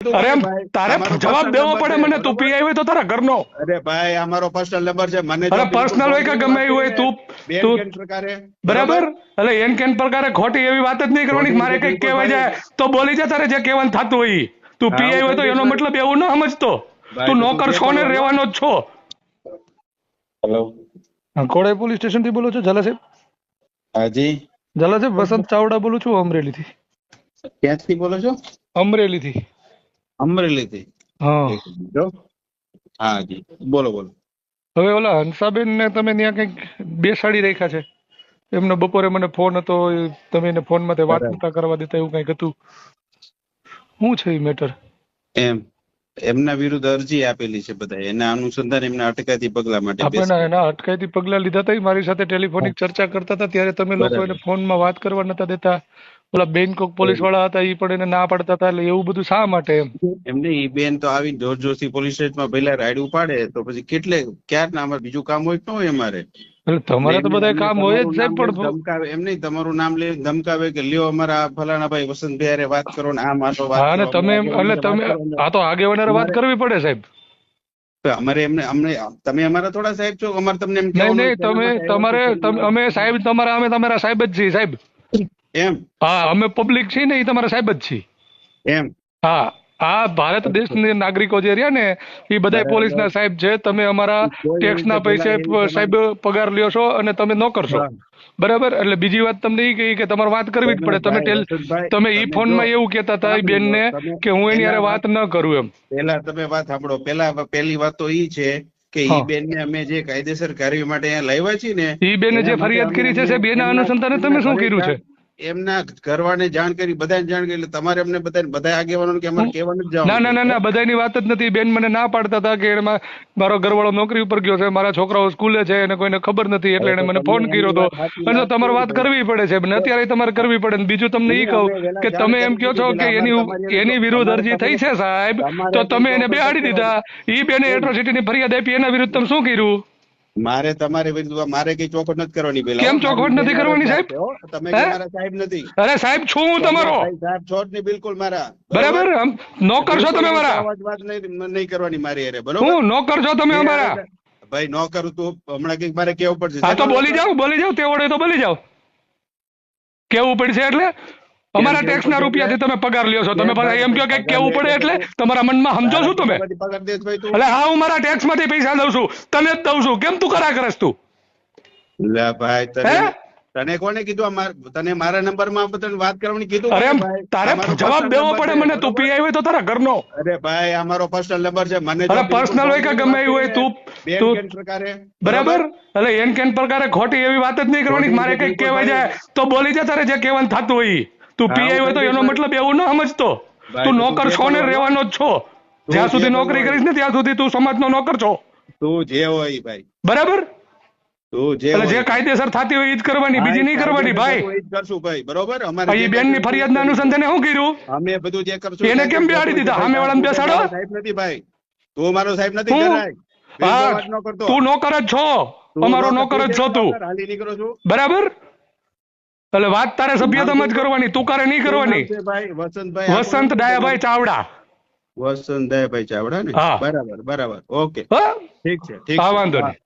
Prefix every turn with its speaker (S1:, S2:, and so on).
S1: અરે તારે જવાબ દેવો પડે મને તું? પીઆઈ હોય તો તારા ઘરનો.
S2: અરે ભાઈ અમારો પર્સનલ નંબર છે મને
S1: અરે પર્સનલ હોય કે ગમે એવું હોય, તું- તું-
S2: પ્રકારે.
S1: બરાબર? એટલે એન કેન પ્રકારે ખોટી એવી વાત જ નહીં કરવાની મારે કઈ કહેવાય જાય તો બોલી જા તારે જે કહેવાનું થતું હોય તું પીઆઈ હોય તો એનો મતલબ એવું ન સમજતો. તું નોકર છો. ને. રહેવાનો જ છો.
S3: હેલો
S1: કોડાઈ પોલીસ સ્ટેશનથી બોલો છો ઝાલા સાહેબ
S3: હાજી
S1: ઝાલા સાહેબ વસંત ચાવડા બોલું છું અમરેલી થી
S3: ક્યાંથી બોલો છો?
S1: અમરેલી થી
S3: અમરેલી થી.
S1: હા.
S3: જી. બોલો બોલો.
S1: હવે ઓલા હંસાબેન ને તમે ત્યાં કંઈક બેસાડી રાખ્યા છે? એમનો બપોરે મને ફોન હતો તમે એને ફોનમાંથી વાત. નતા કરવા દેતા એવું કંઈક હતું. શું છે એ મેટર?
S3: એમ એમના વિરુદ્ધ અરજી આપેલી છે બધા એના અનુસંધાન એમના અટકાયતી પગલા માટે
S1: આપણે. એના અટકાયતી પગલા લીધા હતા મારી સાથે ટેલિફોનિક ચર્ચા કરતા હતા ત્યારે તમે લોકો એને ફોનમાં વાત કરવા નતા દેતા. ઓલા બેંકોક પોલીસવાળા હતા એ પણ એને ના પાડતા હતા એટલે એવું બધું શા માટે એમ?
S3: એમને એ બેન તો આવી જોર જોરથી પોલીસ સ્ટેશનમાં પહેલા રાઈડ ઉપાડે તો પછી કેટલે ક્યારના અમારે બીજું કામ હોય ન હોય અમારે?
S1: એટલે તમારે તો બધા કામ હોય જ સાહેબ પણ
S3: ધમકાવે એમ નહીં તમારું નામ લે ધમકાવે કે લ્યો અમારા ફલાણા ભાઈ વસંત ભાઈ વાત કરો ને આમ આટો વાત
S1: હા ને તમે એટલે તમે આ તો આગેવાનારે વાત કરવી પડે સાહેબ.
S3: તો અમારે એમને અમને તમે અમારા થોડા સાહેબ છો અમારે તમને એમ
S1: નહીં નહીં તમે તમારે અમે સાહેબ તમારા અમે તમારા સાહેબ જ છીએ સાહેબ.
S3: એમ.
S1: હા અમે પબ્લિક છીએ ને એ તમારા સાહેબ જ છીએ.
S3: એમ.
S1: હા આ ભારત દેશના નાગરિકો જે રહ્યા ને એ બધા. પોલીસના સાહેબ છે તમે અમારા ટેક્સના પૈસે
S3: એ
S1: સાહેબ પગાર લ્યો છો અને તમે ન
S3: કરશો.
S1: બરાબર? એટલે બીજી વાત તમને એ કહી કે તમારે વાત કરવી જ પડે. તમે ટેલ તમે ઈ ફોનમાં એવું કહેતા હતા એ
S3: ને
S1: કે હું એની હારે વાત ન કરું એમ.
S3: પેલા તમે વાત સાંભળો. પેલા પહેલી વાત તો ઈ છે કે ઈ
S1: હા.
S3: બેનને અમે જે કાયદેસર કાર્ય માટે અહીંયા લાવ્યા છીએ ને
S1: ઈ બેને જે ફરિયાદ કરી છે સાહેબ એના
S3: એમના-
S1: અનુસંધાને તમે શું કર્યું છે?
S3: એમના ઘરવાળાને જાણ કરી બધાને જાણ કરી એટલે તમારે અમને બધાને બધા આગેવાનો કે અમારે કહેવાનું જ
S1: ના ના ના ના બધાની વાત જ નથી. બેન મને ના પાડતા હતા કે એમાં મારો ઘરવાળો નોકરી ઉપર ગયો છે મારા છોકરાઓ સ્કૂલે છે અને કોઈને ખબર નથી એટલે એને મને ફોન કર્યો હતો અને તમારે વાત કરવી પડે છે અને અત્યારે તમારે કરવી પડે ને બીજું તમને એ કહું કે તમે એમ કહો છો કે એની એની વિરુદ્ધ અરજી થઈ છે સાહેબ. તો તમે એને બેહાડી દીધા. એ બેને એટ્રોસિટીની ફરિયાદ આપી એના વિરુદ્ધ તમે શું કર્યું?
S3: મારે તમારે વિરુદ્ધ મારે કઈ ચોખવટ નથી કરવાની પેલા.
S1: કેમ ચોખવટ નથી કરવાની, સાહેબ?
S3: તમે મારા સાહેબ નથી.
S1: અરે સાહેબ છું હું તમારો.
S3: સાહેબ છો જ નહીં બિલકુલ મારા.
S1: બરાબર? નોકર છો તમે મારા.
S3: વાત નહીં કરવાની મારી અરે બરોબર?
S1: હું નોકર છો તમે અમારા.
S3: ભાઈ નો કરું તો હમણાં કંઈક મારે કેવું પડશે.
S1: હા તો બોલી જાઓ બોલી જાઓ તે વડે તો બોલી જાઓ. કેવું પડશે એટલે? અમારા ટેક્સ ના રૂપિયાથી તમે પગાર લ્યો છો. તમે પાછા એમ કહો કે કેવું પડે
S3: એટલે
S1: તમારા મનમાં સમજો છો તમે? એટલે હા હું મારા ટેક્સમાંથી પૈસા દઉં છું. તને જ દઉં છું. કેમ તું કરા કરસ તું?
S3: લે ભાઈ તને તને કોને કીધું તને મારા નંબરમાં તને વાત કરવાની કીધું?
S1: અરે
S3: ભાઈ?
S1: તારે
S3: અમારો
S1: જવાબ દેવો પડે મને. તું પીઆઈ હોય તો તારા ઘરનો.
S3: અરે ભાઈ આ મારો પર્સનલ નંબર છે. મને
S1: અરે પર્સનલ હોય કે ગમે
S3: એ
S1: એવું હોય, તું- તું-
S3: પ્રકારે.
S1: બરાબર? એટલે એન કેન પ્રકારે ખોટી એવી વાત જ નહીં કરવાની. મારે કંઈક કહેવાય જાય તો બોલી જા તારે જે કહેવાનું થતું હોય. તું પીઆઈ હોય તો એનો મતલબ એવું ન સમજતો. તું નોકર છો ને રહેવાનો જ છો. જ્યાં સુધી નોકરી કરીશ ને ત્યાં સુધી તું સમાજનો નોકર છો.
S3: તું જે હોય ભાઈ.
S1: બરાબર?
S3: જે.
S1: કાયદેસર થતી હોય એ જ કરવાની બીજી નહીં કરવાની ભાઈ.
S3: કરશું ભાઈ બરોબર? અમારે
S1: એ
S3: જે
S1: બેનની
S3: કાંઈ
S1: ફરિયાદના અનુસંધાને શું કર્યું?
S3: અમે બધું જે કરશું
S1: એને કેમ બેહાડી દીધા? સામે
S3: વાળા
S1: બેસાડો?
S3: સાહેબ નથી ભાઈ. તું મારો સાહેબ નથી ન.
S1: તું નોકર જ છો. અમારો નોકર જ છો તું.
S3: હાલી નીકળો છું.
S1: બરાબર? એટલે વાત તારે સભ્યતામાં જ કરવાની તું કારે નહીં કરવાની. વસંત ડાયાભાઈ ચાવડા.
S3: વસંત દયાભાઈ ચાવડા ને? બરાબર બરાબર. ઓકે. ઠીક છે ઠીક છે.
S1: વાંધો નહીં.